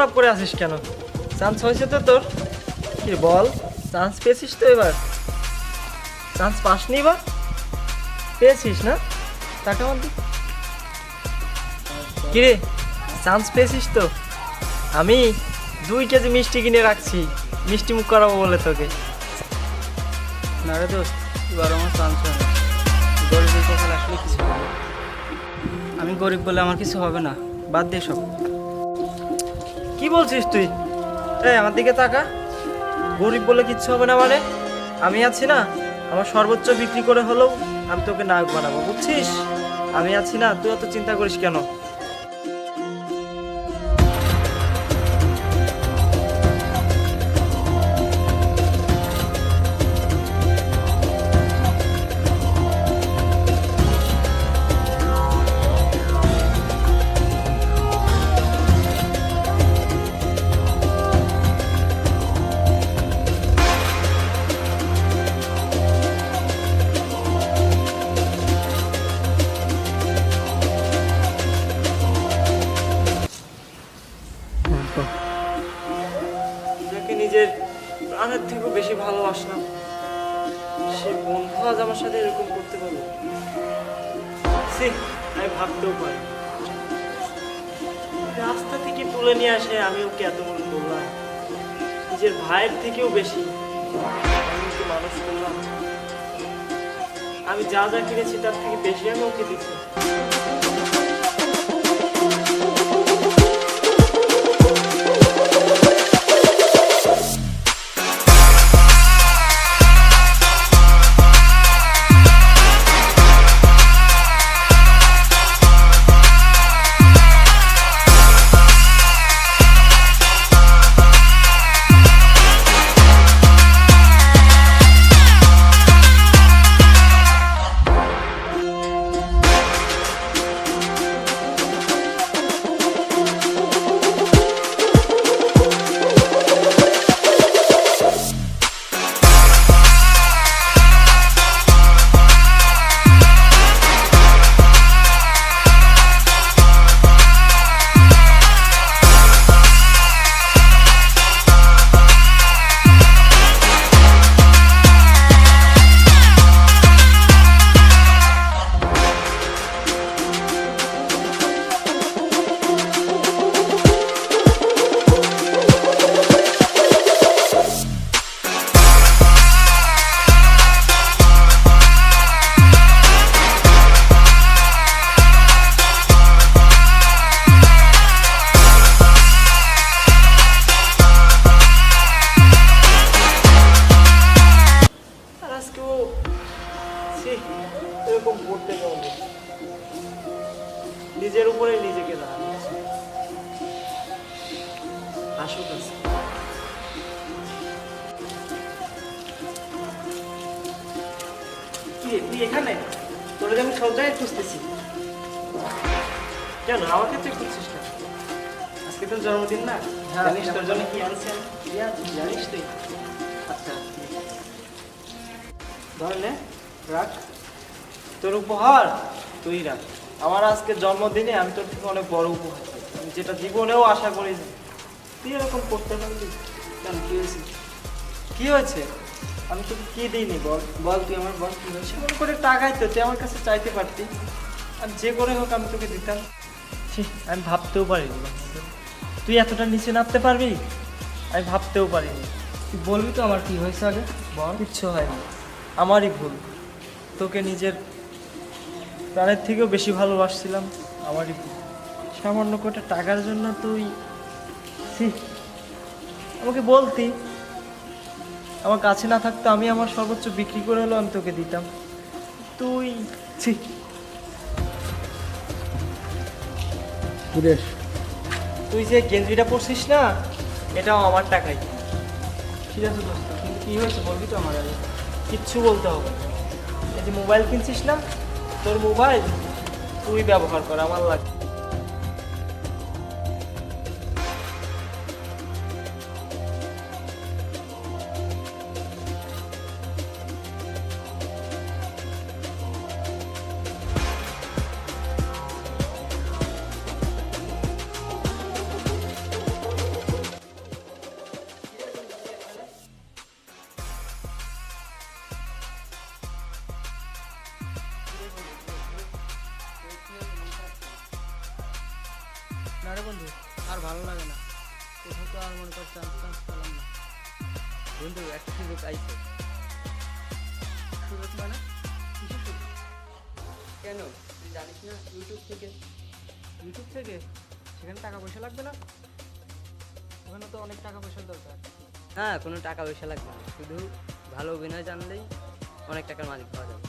খারাপ করে আছিস কেন? চান্স হয়েছে তো তোর। কি বল? চান্স পেয়েছিস তো এবার? চান্স পাসনি বা? পেয়েছিস না? টাকা দিক কিরে চান্স পেয়েছিস তো? আমি দুই কেজি মিষ্টি কিনে রাখছি। মিষ্টি মুখ করাবো বলে তোকে। না রে দোস্ত এবার আমার চান্স না গরিবের কপাল আসলে কিছু হবে আমি গরিব বলে আমার কিছু হবে না। বাদ দিয়ে সব। কি বলছিস তুই? এই, আমার দিকে তাকা। গরিব বলে কিচ্ছু হবে না মানে? আমি আছি না, আমার সর্বোচ্চ বিক্রি করে হলেও আমি তোকে নায়ক বানাবো, বুঝছিস? আমি আছি না, তুই অত চিন্তা করিস কেন? সাথে এরকম করতে পারল সে, আমি ভাবতেও পারি। রাস্তা থেকে তুলে নিয়ে আসে, আমি ওকে এত মনে করলাম নিজের ভাইয়ের থেকেও বেশি। মানুষ করলাম। আমি যা যা কিনেছি, তার থেকে বেশি আমি ওকে দিচ্ছি। কি তুই এখানে? তোর আমি সব জায়গায় খুঁজতেছি। কেন? আমাকে তুই খুঁজছিস না আজকে তোর জন্মদিন না? হ্যাঁ, জানিস। তোর জন্য কি আনছি আমি? কি আনছি জানিস তুই? আচ্ছা। ধর রাখ। তোর উপহার তুই রাখ। আমার আজকে জন্মদিনে আমি তোর থেকে অনেক বড় উপহার আমি যেটা জীবনেও আশা করি তুই এরকম করতে পারবি। কেন? কি হয়েছে? কি হয়েছে? আমি তোকে কি দিইনি বল? বল তুই আমার বল কি হয়েছে মনে করে টাকাই তো, তুই আমার কাছে চাইতে পারতি। আর যে করে হোক আমি তোকে দিতাম। আমি ভাবতেও পারিনি। তুই এতটা নিচে নামতে পারবি? আমি ভাবতেও পারিনি। তুই বলবি তো আমার কি হয়েছে আগে? বল। কিচ্ছু হয়নি। আমারই ভুল। তোকে নিজের প্রাণের থেকেও বেশি ভালোবাসছিলাম। আমারই ভুল। সামান্য কটা টাকার জন্য তুই আমাকে বলতি। আমার কাছে না থাকতো আমি আমার সর্বোচ্চ বিক্রি করে হলেও আমি তোকে দিতাম। তুই ছি। তুই যে গেঞ্জিটা পরছিস না এটাও আমার টাকাই। ঠিক আছে দোস্ত কিন্তু কী হয়েছে বলবি তো আমার আগে। কিচ্ছু বলতে হবে। এই যে মোবাইল কিনছিস না তোর মোবাইল তুই ব্যবহার কর আমার লাগে লাগে না। কোথাও তো আর মনে কর চান্স চান্স পেলাম না। বন্ধু একটা সুযোগ আইছে। সুযোগ মানে? কিসের সুযোগ? কেন? তুই জানিস না ইউটিউব থেকে। ইউটিউব থেকে? সেখানে টাকা পয়সা লাগবে না? ওখানে তো অনেক টাকা পয়সার দরকার। হ্যাঁ কোনো টাকা পয়সা লাগবে না। শুধু ভালো অভিনয় জানলেই অনেক টাকার মালিক পাওয়া যাবে।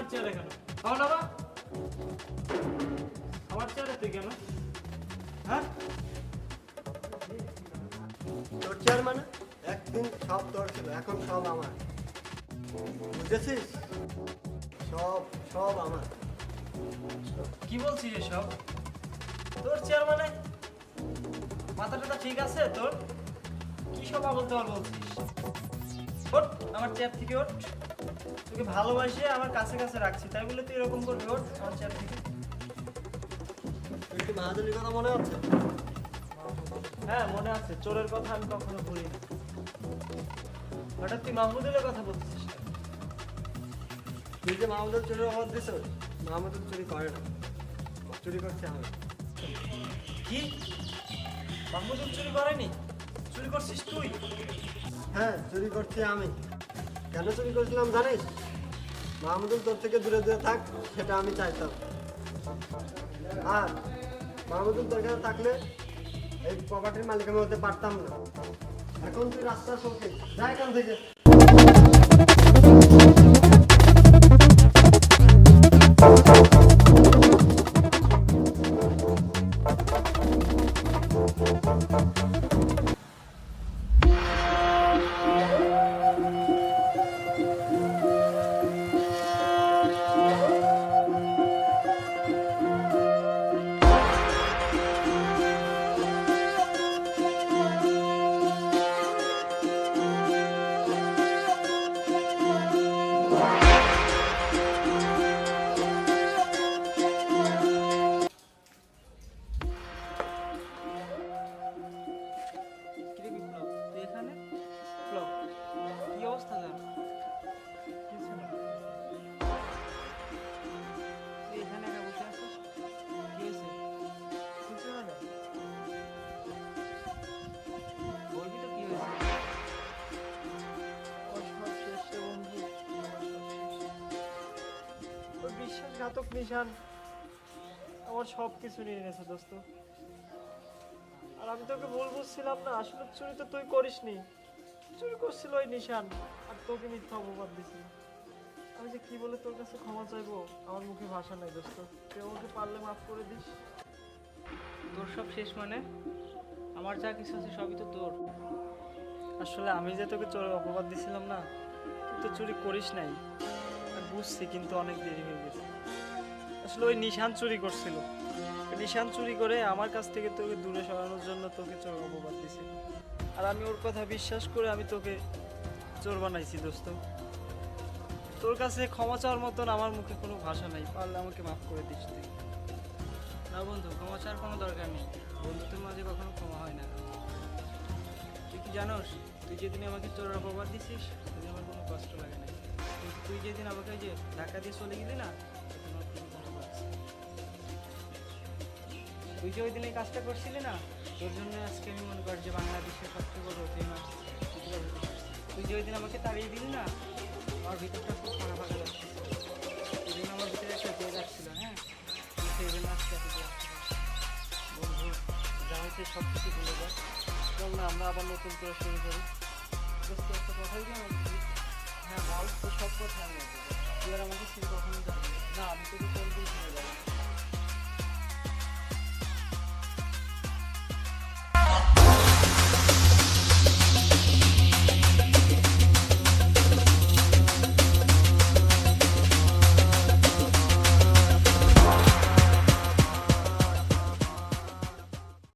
আমার চেয়ারে কেন? খাও না? আমার চেয়ারে তুই কেন? হ্যাঁ? তোর চেয়ার মানে? একদিন সব তোর ছিল এখন সব আমার। বুঝেছিস? সব সব আমার। কি বলছিস এসব? তোর চেয়ার মানে? মাথা টাথা ঠিক আছে তোর? কি সব আবল তাবল বলছিস? ওঠ আমার চেয়ার থেকে ওঠ। তোকে ভালোবাসে আমার কাছে কাছে রাখছি তাই বলে তুই এরকম করবি? ওঠ আমার চেয়ার থেকে। তুই কি মাহাজনের কথা মনে আছে? হ্যাঁ মনে আছে। চোরের কথা আমি কখনো ভুলি না হঠাৎ তুই মাহমুদুলের কথা বলছিস তুই যে মাহমুদের চুরির অভাব দিস মাহমুদুল চুরি করে না। চুরি করছে আমি কি? মাহমুদুল চুরি করেনি? চুরি করছিস তুই? হ্যাঁ চুরি করছি আমি। কেন চুরি করেছিলাম জানিস? মাহমুদুল তোর থেকে দূরে দূরে থাক, সেটা আমি চাইতাম। আর মাহমুদুল তোর কাছে থাকলে এই প্রপার্টির মালিক আমি হতে পারতাম না। এখন তুই রাস্তা শোকে যাই এখান থেকে। ঘাতক নিশান আমার সব কিছু নিয়ে নিয়েছে দোস্ত। আর আমি তোকে ভুল বুঝছিলাম না, আসলে চুরি তো তুই করিসনি। চুরি করছিল ওই নিশান, আর তোকে মিথ্যা অপবাদ দিছি। আমি যে কি বলে তোর কাছে ক্ষমা চাইব, আমার মুখে ভাষা নাই দোস্ত। তুই আমাকে পারলে মাফ করে দিস। তোর সব শেষ মানে? আমার যা কিছু আছে সবই তো তোর। আসলে আমি যে তোকে চোরের অপবাদ দিছিলাম না, তুই তো চুরি করিস নাই। বুঝছি কিন্তু অনেক দেরি হয়ে গেছে। আসলে ওই নিশান চুরি করছিল। নিশান চুরি করে আমার কাছ থেকে তোকে দূরে সরানোর জন্য তোকে চোরের অপবাদ দিছিল আর আমি ওর কথা বিশ্বাস করে আমি তোকে চোর বানাইছি, দোস্ত। তোর কাছে ক্ষমা চাওয়ার মতন আমার মুখে কোনো ভাষা নাই, পারলে আমাকে মাফ করে দিস তুই। না বন্ধু, ক্ষমা চাওয়ার কোনো দরকার নেই। বন্ধুত্বের মাঝে কখনো ক্ষমা হয় না। তুই কি জানোস, তুই যেদিন আমাকে চোরের অপবাদ দিছিস, সেদিন আমার কোনো কষ্ট লাগে না তুই যেদিন আমাকে ওই যে ধাক্কা দিয়ে চলে গেলি না তুই যে ওই দিন এই কাজটা করছিলি না, তোর জন্য আজকে আমি মনে করি যে বাংলাদেশের সবচেয়ে বড় ফেমাস তুই যে ওই দিন আমাকে তাড়িয়ে দিলি না, আমার ভিতরটা খুব ফাঁকা ফাঁকা লাগছে। ওই জন্য আমার ভিতরে একটা তেজ আসছিল হ্যাঁ? সেই জন্য আজকে। বন্ধু, যা হয়েছে সব কিছু ভুলে যায় চল না, আমরা আবার নতুন করে শুরু করি। দোস্ত একটা কথাই হ্যাঁ বল তো সব কথা আমি আর আমাকে সেই কখনো জানি না। আমি তোকে